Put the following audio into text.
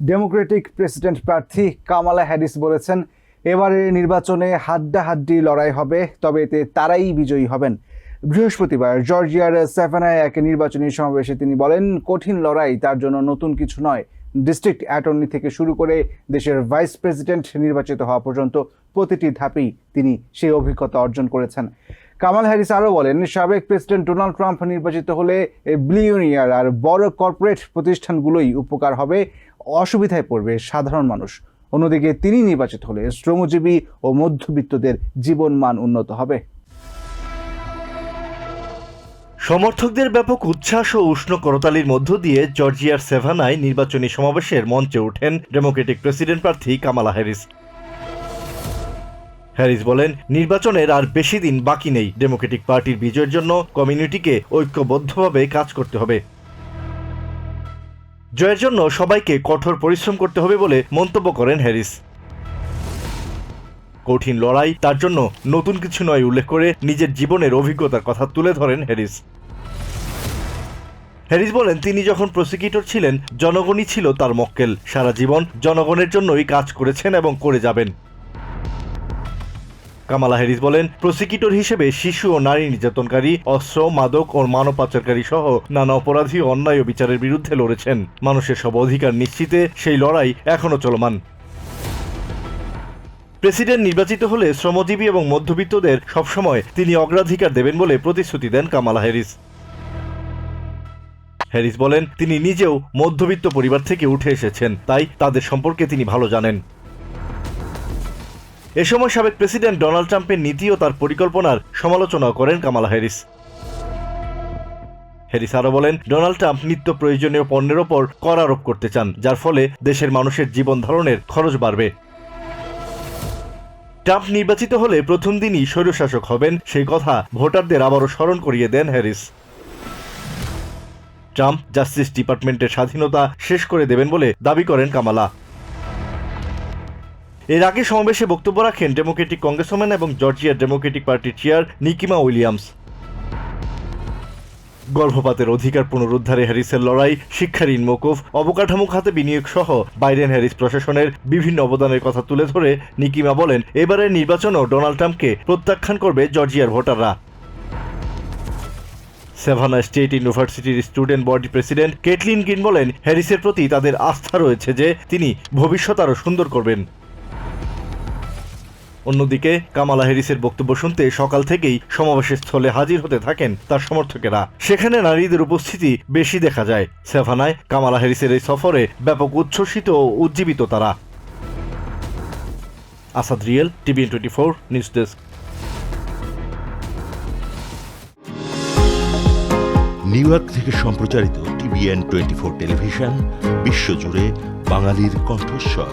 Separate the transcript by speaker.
Speaker 1: Democratic president প্রার্থী Kamala Harris বলেছেন, এবারের নির্বাচনে হাড্ডাহাড্ডি লড়াই হবে, তবে এতে তারাই বিজয়ী হবেন। বৃহস্পতিবার জর্জিয়ার সেভেনায় এক নির্বাচনী সমাবেশে তিনি বলেন, কঠিন লড়াই তার জন্য নতুন কিছু নয়। ডিস্ট্রিক্ট অ্যাটর্নি থেকে শুরু করে দেশের ভাইস প্রেসিডেন্ট নির্বাচিত হওয়া পর্যন্ত প্রতিটি ধাপেই তিনি সেই অভিজ্ঞতা অর্জন করেছেন। কামাল হ্যারিস আরও বলেন, সাবেক প্রেসিডেন্ট ডোনাল্ড ট্রাম্প নির্বাচিত হলে বিলিয়নিয়ার আর বড় কর্পোরেট প্রতিষ্ঠানগুলোই উপকার হবে, অসুবিধায় পড়বে সাধারণ মানুষ। অন্যদিকে তিনি নির্বাচিত হলে শ্রমজীবী ও মধ্যবিত্তদের জীবনমান উন্নত হবে।
Speaker 2: সমর্থকদের ব্যাপক উচ্ছ্বাস ও উষ্ণ করতালির মধ্য দিয়ে জর্জিয়ার সেভানায় নির্বাচনী সমাবেশের মঞ্চে ওঠেন ডেমোক্রেটিক প্রেসিডেন্ট প্রার্থী কামালা হ্যারিস। হ্যারিস বলেন, নির্বাচনের আর বেশি দিন বাকি নেই। ডেমোক্রেটিক পার্টির বিজয়ের জন্য কমিউনিটিকে ঐক্যবদ্ধভাবে কাজ করতে হবে। জয়ের জন্য সবাইকে কঠোর পরিশ্রম করতে হবে বলে মন্তব্য করেন হ্যারিস। কঠিন লড়াই তার জন্য নতুন কিছু নয় উল্লেখ করে নিজের জীবনের অভিজ্ঞতার কথা তুলে ধরেন হ্যারিস। হ্যারিস বলেন, তিনি যখন প্রসিকিউটর ছিলেন, জনগণই ছিল তার মক্কেল। সারা জীবন জনগণের জন্যই কাজ করেছেন এবং করে যাবেন। কামালা হ্যারিস বলেন, প্রসিকিউটর হিসেবে শিশু ও নারী নির্যাতনকারী, অস্ত্র, মাদক ও মানব পাচারকারী সহ নানা অপরাধী অন্যায় ও বিচারের বিরুদ্ধে লড়েছেন। মানুষের সব অধিকার নিশ্চিতে সেই লড়াই এখনও চলমান। প্রেসিডেন্ট নির্বাচিত হলে শ্রমজীবী এবং মধ্যবিত্তদের সবসময় তিনি অগ্রাধিকার দেবেন বলে প্রতিশ্রুতি দেন কামালা হ্যারিস হ্যারিস বলেন, তিনি নিজেও মধ্যবিত্ত পরিবার থেকে উঠে এসেছেন, তাই তাদের সম্পর্কে তিনি ভালো জানেন। এ সময় সাবেক প্রেসিডেন্ট ডোনাল্ড ট্রাম্পের নীতি ও তার পরিকল্পনার সমালোচনা করেন কামালা হ্যারিস। হ্যারিস আরও বলেন, ডোনাল্ড ট্রাম্প নিত্য প্রয়োজনীয় পণ্যের ওপর কর আরোপ করতে চান, যার ফলে দেশের মানুষের জীবন ধারণের খরচ বাড়বে। ট্রাম্প নির্বাচিত হলে প্রথম দিনই স্বৈরশাসক হবেন, সেই কথা ভোটারদের আবারও স্মরণ করিয়ে দেন হ্যারিস। ট্রাম্প জাস্টিস ডিপার্টমেন্টের স্বাধীনতা শেষ করে দেবেন বলে দাবি করেন কামালা। এর আগে সমাবেশে বক্তব্য রাখেন ডেমোক্রেটিক কংগ্রেসম্যান এবং জর্জিয়ার ডেমোক্রেটিক পার্টির চেয়ার নিকিমা উইলিয়ামস। গর্ভপাতের অধিকার পুনরুদ্ধারে হ্যারিসের লড়াই শিক্ষা ঋণ মকুফ অবকাঠামো খাতে বিনিয়োগ সহ বাইডেন হ্যারিস প্রশাসনের বিভিন্ন অবদানের কথা তুলে ধরে নিকিমা বলেন, এবারের নির্বাচনও ডোনাল্ড ট্রাম্পকে প্রত্যাখ্যান করবে জর্জিয়ার ভোটাররা। সেভানা স্টেট ইউনিভার্সিটির student body president Caitlin Green বলেন, হ্যারিসের প্রতি তাদের আস্থা রয়েছে যে তিনি ভবিষ্যৎ আরও সুন্দর করবেন। অন্যদিকে কামালা হ্যারিসের বক্তব্য শুনতে সকাল থেকেই সমাবেশের স্থলে হাজির হতে থাকেন তার সমর্থকেরা। সেখানে নারীদের উপস্থিতি বেশি দেখা যায়। সেভানায় কামালা হ্যারিসের এই সফরে ব্যাপক উচ্ছ্বসিত ও উজ্জীবিত তারা। Asad real TVN twenty four, news desk.
Speaker 3: New York থেকে সম্প্রচারিত টিভিএন টোয়েন্টি ফোর টেলিভিশন, বিশ্বজুড়ে বাঙালির কণ্ঠস্বর।